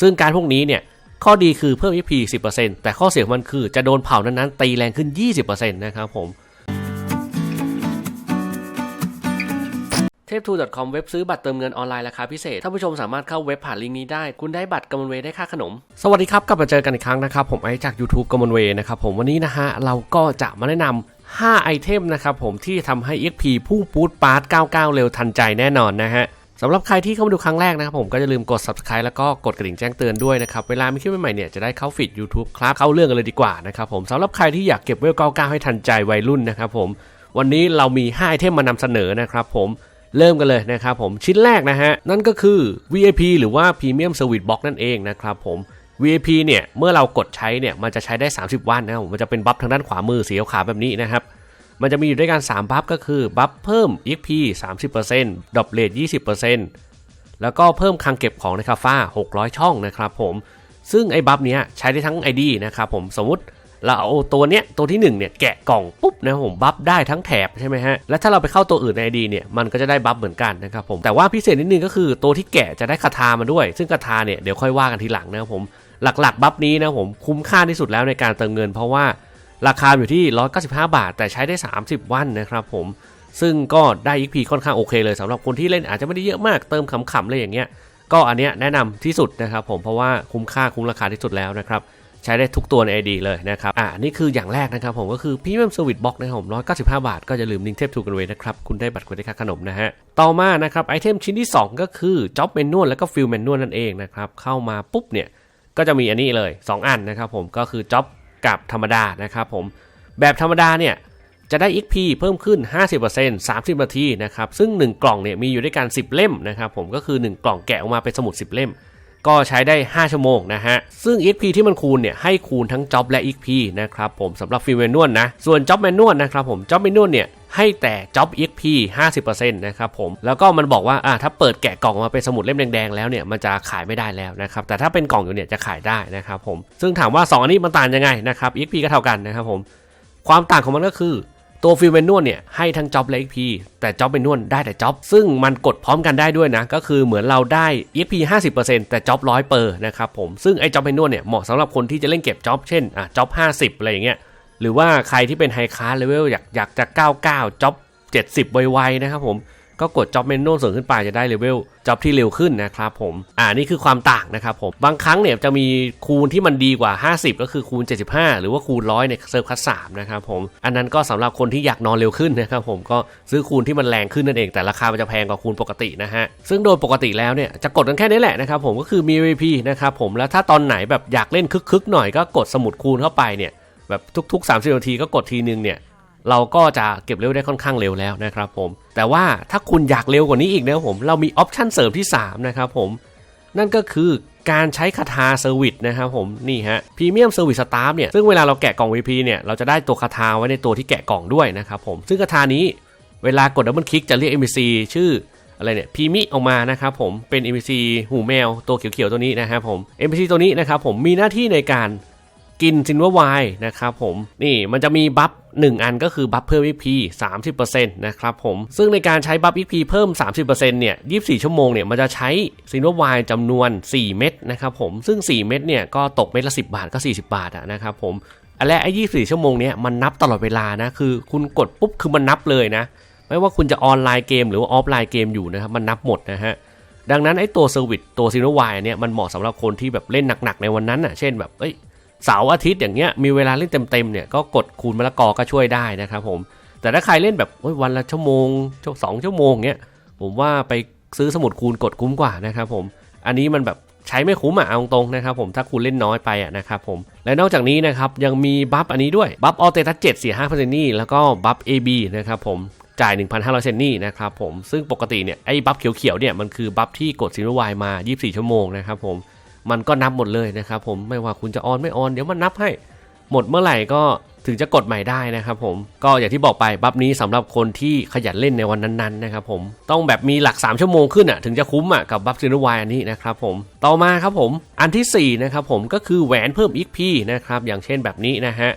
ซึ่งการพวกนี้เนี่ยข้อดีคือเพิ่ม XP 10%แต่ข้อเสียของมันคือจะโดนเผานั้นๆตีแรงขึ้น 20%นะครับผมเทพทู .com เว็บซื้อบัตรเติมเงินออนไลน์ราคาพิเศษท่านผู้ชมสามารถเข้าเว็บผ่านลิงก์นี้ได้ คุณได้บัตรกำมลเวย์ได้ค่าขนม สวัสดีครับ กลับมาเจอกันอีกครั้งนะครับ ผมไอจาก YouTube กำมลเวย์นะครับผมวันนี้นะฮะ เราก็จะมาแนะนำ5ไอเทมนะครับผมที่ทำให้ XP พุ่งปูดปาร์ต99 เร็วทันใจแน่นอนนะฮะ สำหรับใครที่เข้ามาดูครั้งแรกนะครับผมก็อย่าลืมกด subscribe แล้วก็กดกระดิ่งแจ้งเตือนด้วยนะครับ เวลามีคลิปใหม่ๆเนี่ยจะได้เข้าฟีด YouTube ครับ เข้าเรื่องกันเลยดีกว่านะครับผมสำหรับใครที่อยากเก็บเวล99ให้ทันใจวัยรุ่นนะครับผมวันนี้เรามี5ไอเทมมานำเสนอนะครับผมเริ่มกันเลยนะครับผมชิ้นแรกนะฮะนั่นก็คือ VIP หรือว่า Premium Service Box นั่นเองนะครับผม VIP เนี่ยเมื่อเรากดใช้เนี่ยมันจะใช้ได้ 30 วันนะครับผมมันจะเป็นบัฟทางด้านขวามือสีขาวแบบนี้นะครับ มันจะมีอยู่ด้วยกัน 3 บัฟก็คือ บัฟเพิ่ม XP 30%ดรอปเลท20%แล้วก็เพิ่มคังเก็บของในคาฟ้า 600 ช่องนะครับผม ซึ่งไอ้บัฟเนี้ยใช้ได้ทั้ง ID นะครับผมสมมติเราเอาตัวเนี้ยตัวที่1เนี่ยแกะกล่องปุ๊บนะผมบัฟได้ทั้งแถบใช่ไหมฮะและถ้าเราไปเข้าตัวอื่นในไอดีเนี่ยมันก็จะได้บัฟเหมือนกันนะครับผมแต่ว่าพิเศษนิดนึงก็คือตัวที่แกะจะได้คาถามาด้วย ซึ่งคาถาเนี่ยเดี๋ยวค่อยว่ากันทีหลังนะครับผมหลักๆ บัฟนี้นะผมคุ้มค่าที่สุดแล้วในการเติมเงิน เพราะว่า ราคาอยู่ที่ 195 บาท แต่ใช้ได้ 30 วันนะครับผม ซึ่งก็ได้ XP ค่อนข้างโอเคเลยสำหรับคนที่เล่นอาจจะไม่ได้เยอะมากเติมขำๆเลยอย่างเงี้ย ก็อันเนี้ยแนะนำที่สุดนะครับผมเพราะว่าคุ้มค่าคุ้มราคาที่สุดแล้วนะครับใช้ได้ทุกตัวใน ID เลยนะครับ อ่า นี่คืออย่างแรกนะครับผมก็คือ Premium Service Box นะครับผม195 บาท ก็จะลืมลิงก์เทพถูกกันไว้นะครับ คุณได้บัตรคุณได้ค่าขนมนะฮะ ต่อมานะครับไอเทมชิ้นที่ 2 ก็คือ Job Manual แล้วก็ Field Manual นั่นเองนะครับ เข้ามาปุ๊บเนี่ย ก็จะมีอันนี้เลย 2 อันนะครับผมก็คือ Job กับธรรมดานะครับผมแบบธรรมดาเนี่ยจะได้ XP เพิ่มขึ้น 50% 30 นาทีนะครับซึ่ง 1 กล่องเนี่ยมีอยู่ด้วยกัน 10 เล่มนะครับผมก็คือ 1 กล่องแกะออกมาเป็นสมุด 10 เล่ม ก็ใช้ได้ 5 ชั่วโมงนะฮะ ซึ่ง XP ที่มันคูณเนี่ยให้คูณทั้งจ็อบและ XP นะครับผมสำหรับฟิลเมนวลนะ ส่วนจ็อบแมนนวลนะครับผมจ็อบแมนนวลเนี่ย ให้แต่ Job XP 50%นะครับผม แล้วก็มันบอกว่าอ่าถ้าเปิดแกะกล่องมาเป็นสมุดเล่มแดงๆแล้วเนี่ยมันจะขายไม่ได้แล้วนะครับ แต่ถ้าเป็นกล่องอยู่เนี่ยจะขายได้นะครับผม ซึ่งถามว่า 2 อันนี้มันต่างยังไงนะครับ XP ก็เท่ากันนะครับผม ความต่างของมันก็คือตัวฟิลเมนวลเนี่ยให้ทั้งจ็อบและ XP แต่จ็อบเมนนวลได้แต่จ็อบซึ่งมันกดพร้อมกันได้ด้วยนะ ก็คือเหมือนเราได้ XP 50%แต่จ็อบ100เปอร์นะครับผมซึ่งไอ้จ็อบเมนวลเนี่ยเหมาะสำหรับคนที่จะเล่นเก็บจ็อบเช่นอะจ็อบ50 อะไรอย่างเงี้ย หรือว่าใครที่เป็นไฮคลาสเลเวลอยากอยากจะ99จ็อบ70 ไวๆนะครับผมก็กดจ็อบเมนวลสูงขึ้นไปจะได้เลเวลจ็อบที่เร็วขึ้นนะครับผม อ่านี่คือความต่างนะครับผม บางครั้งเนี่ยจะมีคูณที่มันดีกว่า 50 ก็คือคูณ 75 หรือว่าคูณ100ในเซิร์ฟคัส3นะครับผม อันนั้นก็สำหรับคนที่อยากนอนเร็วขึ้นนะครับผมก็ซื้อคูณที่มันแรงขึ้นนั่นเอง แต่ราคามันจะแพงกว่าคูณปกตินะฮะ ซึ่งโดยปกติแล้วเนี่ยจะกดกันแค่นี้แหละนะครับผมก็คือมี VP นะครับผมแล้วถ้าตอนไหนแบบอยากเล่นคึกๆหน่อยก็กดสมุดคูณเข้าไปเนี่ย แบบทุกๆ 30 นาทีก็กดทีนึงเนี่ยเราก็จะเก็บเร็วได้ค่อนข้างเร็วแล้วนะครับผม แต่ว่าถ้าคุณอยากเร็วกว่านี้อีกนะครับผม เรามีออปชันเสริมที่ 3 นะครับผม นั่นก็คือการใช้คาถาเซอร์วิสนะครับผม นี่ฮะพรีเมียมเซอร์วิสสตาร์เนี่ย ซึ่งเวลาเราแกะกล่อง VP เนี่ย เราจะได้ตัวคาถาไว้ในตัวที่แกะกล่องด้วยนะครับผม ซึ่งคาถานี้เวลากดดับเบิลคลิกจะเรียก NPC ชื่ออะไรเนี่ยพีมิออกมานะครับผมเป็น NPC หูแมวตัวเขียวๆตัวนี้นะครับผม NPC ตัวนี้นะครับผมมีหน้าที่ในการ กินซินเวอร์ไวนะครับผมนี่มันจะมีบัฟ1 อันก็คือบัฟเพิ่ม XP 30%นะครับผมซึ่งในการใช้บัฟ XP เพิ่ม 30%เนี่ย24 ชั่วโมงเนี่ยมันจะใช้ซินเวอร์ไวจำนวน 4 เม็ดนะครับผมซึ่ง 4 เม็ดเนี่ยก็ตกเม็ดละ 10 บาทก็ 40 บาทอะนะครับผมอันแรกไอ้ 24 ชั่วโมงเนี่ยมันนับตลอดเวลานะคือคุณกดปุ๊บคือมันนับเลยนะ ไม่ว่าคุณจะออนไลน์เกมหรือว่าออฟไลน์เกมอยู่นะครับมันนับหมดนะฮะดังนั้นไอ้ตัวเซอร์วิสตัวซินวอร์ไวเนี่ยมันเหมาะสำหรับคนที่แบบเล่นหนักๆในวันนั้นอะเช่นแบบเอ้ย เสาร์อาทิตย์อย่างเงี้ยมีเวลาเล่นเต็มๆเนี่ยก็กดคูณมะละกอก็ช่วยได้นะครับผม แต่ถ้าใครเล่นแบบวันละชั่วโมงสองชั่วโมงเงี้ยผมว่าไปซื้อสมุดคูณกดคุ้มกว่านะครับผม อันนี้มันแบบใช้ไม่คุ้มอะเอาตรงๆนะครับผมถ้าคุณเล่นน้อยไปอะนะครับผม และนอกจากนี้นะครับยังมีบัฟอันนี้ด้วยบัฟออเตตัสเจ็ดสี่ห้าเปอร์เซ็นต์นี่แล้วก็บัฟ AB นะครับผมจ่าย 1,500 เซนนี่นะครับผมซึ่งปกติเนี่ยไอ้บัฟเขียวๆเนี่ยมันคือบัฟที่กดซิลวายมา 24 ชั่วโมงนะครับผม มันก็นับหมดเลยนะครับผมไม่ว่าคุณจะออนไม่ออนเดี๋ยวมันนับให้หมดเมื่อไหร่ก็ถึงจะกดใหม่ได้นะครับผมก็อย่างที่บอกไปบัฟนี้สำหรับคนที่ขยันเล่นในวันนั้นๆนะครับผมต้องแบบมีหลัก 3 ชั่วโมงขึ้นอะถึงจะคุ้มอะกับบัฟซินวายอันนี้นะครับผมต่อมาครับผมอันที่4นะครับผมก็คือแหวนเพิ่ม XP นะครับอย่างเช่นแบบนี้นะฮะ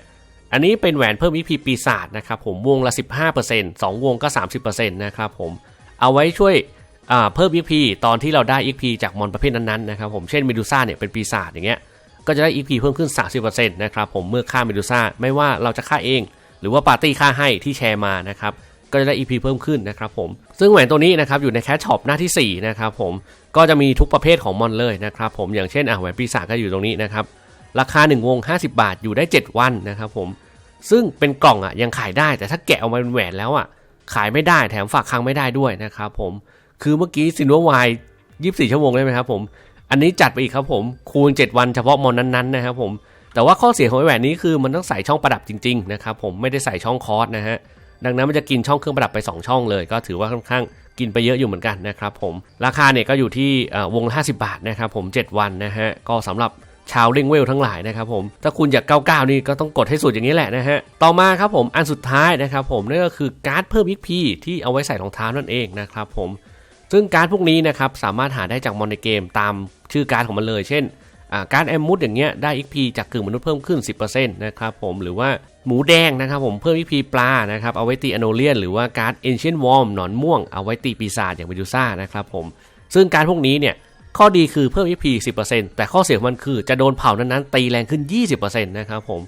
อันนี้เป็นแหวนเพิ่ม XP ปีศาจนะครับผมวงละ 15% 2 วงก็ 30%นะครับผมเอาไว้ช่วย เพิ่ม XP ตอนที่เราได้ XP จากมอนประเภทนั้นๆนะครับผมเช่นเมดูซ่าเนี่ยเป็นปีศาจอย่างเงี้ยก็จะได้ XP เพิ่มขึ้น 30%นะครับผมเมื่อฆ่าเมดูซ่าไม่ว่าเราจะฆ่าเอง หรือว่าปาร์ตี้ฆ่าให้ที่แชร์มานะครับก็จะได้ EP เพิ่มขึ้นนะครับผมซึ่งแหวนตัวนี้นะครับอยู่ในแคชช็อปหน้าที่4นะครับผมก็จะมีทุกประเภทของมอนเลยนะครับผมอย่างเช่นอะแหวนปีศาจก็อยู่ตรงนี้นะครับราคา 1 วง 50 บาทอยู่ได้ 7 วันนะครับผมซึ่งเป็นกล่องอะยังขายได้แต่ถ้าแกะออกมาเป็นแหวนแล้วอะขายไม่ได้แถมฝากคลังไม่ได้ด้วยนะครับผม คือเมื่อกี้ซินวาย24ชั่วโมงได้ไหมครับผม อันนี้จัดไปอีกครับผมคูณ 7 วันเฉพาะมอนนั้นๆนะครับผมแต่ว่าข้อเสียของไอแหวนนี้คือมันต้องใส่ช่องประดับจริงๆนะครับผมไม่ได้ใส่ช่องคอร์สนะฮะดังนั้นมันจะกินช่องเครื่องประดับไป 2 ช่องเลย ก็ถือว่าค่อนข้างกินไปเยอะอยู่เหมือนกันนะครับผมราคาเนี่ยก็อยู่ที่วงละ50 บาทนะครับผม7 วันนะฮะก็สำหรับชาวเล่งเวลทั้งหลายนะครับผมถ้าคุณอยาก99นี่ก็ต้องกดให้สุดอย่างนี้แหละนะฮะต่อมาครับผมอันสุดท้ายนะครับผมนั่นก็คือการ์ดเพิ่ม XP ที่เอาไว้ใส่รองเท้านั่นเองนะครับผม ซึ่งการ์ดพวกนี้นะครับสามารถหาได้จากมอนในเกมตามชื่อการ์ดของมันเลย เช่นการ์ดแอมมูดอย่างเงี้ยได้ XP จากกึ่งมนุษย์เพิ่มขึ้น 10%นะครับผมหรือว่าหมูแดงนะครับผมเพิ่ม XP ปลานะครับเอาไว้ตีอโนเลียนหรือว่าการ์ดเอนเชียนวอร์มหนอนม่วงเอาไว้ตีปีศาจอย่างเมดูซ่านะครับผมซึ่งการพวกนี้เนี่ยข้อดีคือเพิ่ม XP 10%แต่ข้อเสียของมันคือจะโดนเผานั้นๆตีแรงขึ้น 20%นะครับผม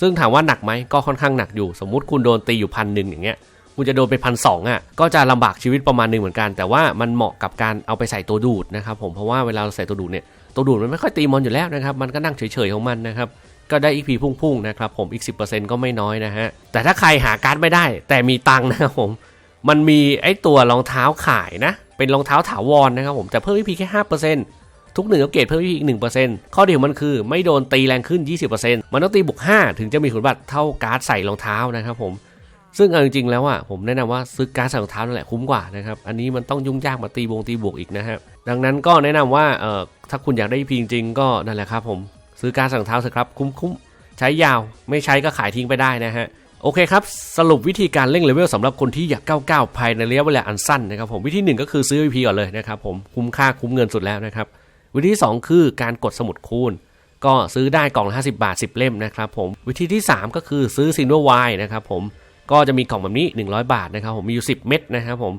ซึ่งถามว่าหนักไหมก็ค่อนข้างหนักอยู่ สมมุติคุณโดนตีอยู่พันหนึ่งอย่างเงี้ย คุณจะโดนไปพันสองอะก็จะลำบากชีวิตประมาณหนึ่งเหมือนกัน แต่ว่ามันเหมาะกับการเอาไปใส่ตัวดูดนะครับผมเพราะว่าเวลาเราใส่ตัวดูดเนี่ยตัวดูดมันไม่ค่อยตีมอนอยู่แล้วนะครับมันก็นั่งเฉยๆของมันนะครับก็ได้ XP พุ่งๆนะครับผมอีก 10%ก็ไม่น้อยนะฮะแต่ถ้าใครหาการ์ดไม่ได้ แต่มีตังค์นะครับผมมันมีไอ้ตัวรองเท้าขายนะ เป็นรองเท้าถาวรนะครับผมแต่เพิ่ม XP แค่5%ทุกหนึ่งอัปเกรดเพิ่ม XP อีก1%ข้อดีของมันคือไม่โดนตีแรงขึ้น 20%มันต้องตีบวก5ถึงจะมีคุณบัตรเท่าการ์ดใส่รองเท้านะครับผม ซึ่งเอาจริงๆแล้วอะผมแนะนำว่าซื้อการ์ดใส่รองเท้านั่นแหละคุ้มกว่านะครับ อันนี้มันต้องยุ่งยากมาตีบวงตีบวกอีกนะฮะดังนั้นก็แนะนำว่าเอ่อถ้าคุณอยากได้ XP จริงๆก็นั่นแหละครับผมซื้อการ์ดใส่รองเท้าเถอะครับคุ้มๆใช้ยาวไม่ใช้ก็ขายทิ้งไปได้นะฮะโอเคครับ สรุปวิธีการเร่งเลเวลสำหรับคนที่อยากก้าวก้าภายในระยะเวลาอันสั้นนะครับผมวิธีหนึ่งก็คือซื้อ VP ก่อนเลยนะครับผมคุ้มค่าคุ้มเงินสุดแล้วนะครับวิธีที่2คือการกดสมุดคูณ ก็ซื้อได้กล่องละ50 บาท 10 เล่มนะครับผมวิธีที่ 3 ก็คือซื้อซินเวอร์ไวนะครับผม ก็จะมีกล่องแบบนี้ 100 บาทนะครับผมมีอยู่ 10 เม็ดนะครับผม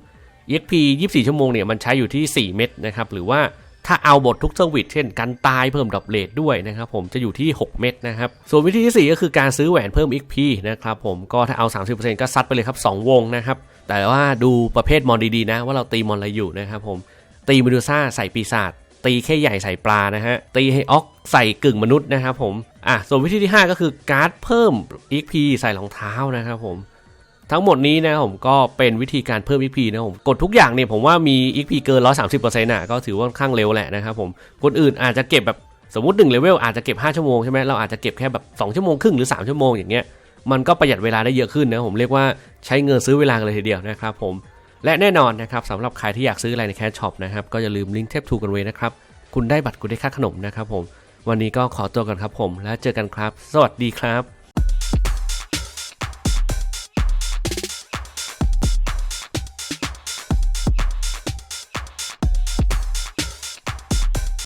EXP 24 ชั่วโมงเนี่ยมันใช้อยู่ที่ 4 เม็ดนะครับหรือว่าถ้าเอาบททุกเซอร์วิสเช่นกันตายเพิ่มดรอปเลทด้วยนะครับผมจะอยู่ที่ 6 เม็ดนะครับส่วนวิธีที่ 4 ก็คือการซื้อแหวนเพิ่ม XP นะครับผมก็ถ้าเอา 30%ก็ซัดไปเลยครับ 2 วงนะครับแต่ว่าดูประเภทมอนดีๆนะ ว่าเราตีมอนอะไรอยู่นะครับผมตีเมดูซ่าใส่ปีศาจตีแค่ใหญ่ใส่ปลานะฮะตีให้ออกใส่กึ่งมนุษย์นะครับผมอะส่วนวิธีที่ 5 ก็คือการ์ดเพิ่ม XP ใส่รองเท้านะครับผม ทั้งหมดนี้นะผมก็เป็นวิธีการเพิ่ม XP นะผมกดทุกอย่างเนี่ยผมว่ามี XP เกิน 130%น่ะก็ถือว่าค่อนข้างเร็วแหละนะครับผมคนอื่นอาจจะเก็บแบบสมมติ1เลเวลอาจจะเก็บ 5 ชั่วโมงใช่ไหมเราอาจจะเก็บแค่แบบ2ชั่วโมงครึ่งหรือ 3 ชั่วโมงอย่างเงี้ยมันก็ประหยัดเวลาได้เยอะขึ้นนะผมเรียกว่าใช้เงินซื้อเวลาเลยทีเดียวนะครับผมและแน่นอนนะครับสำหรับใครที่อยากซื้ออะไรในแคชช็อปนะครับก็อย่าลืมลิงก์เทปทูกันไว้นะครับคุณได้บัตรคุณได้ค่าขนมนะครับผมวันนี้ก็ขอตัวกันครับผม แล้วเจอกันครับ สวัสดีครับ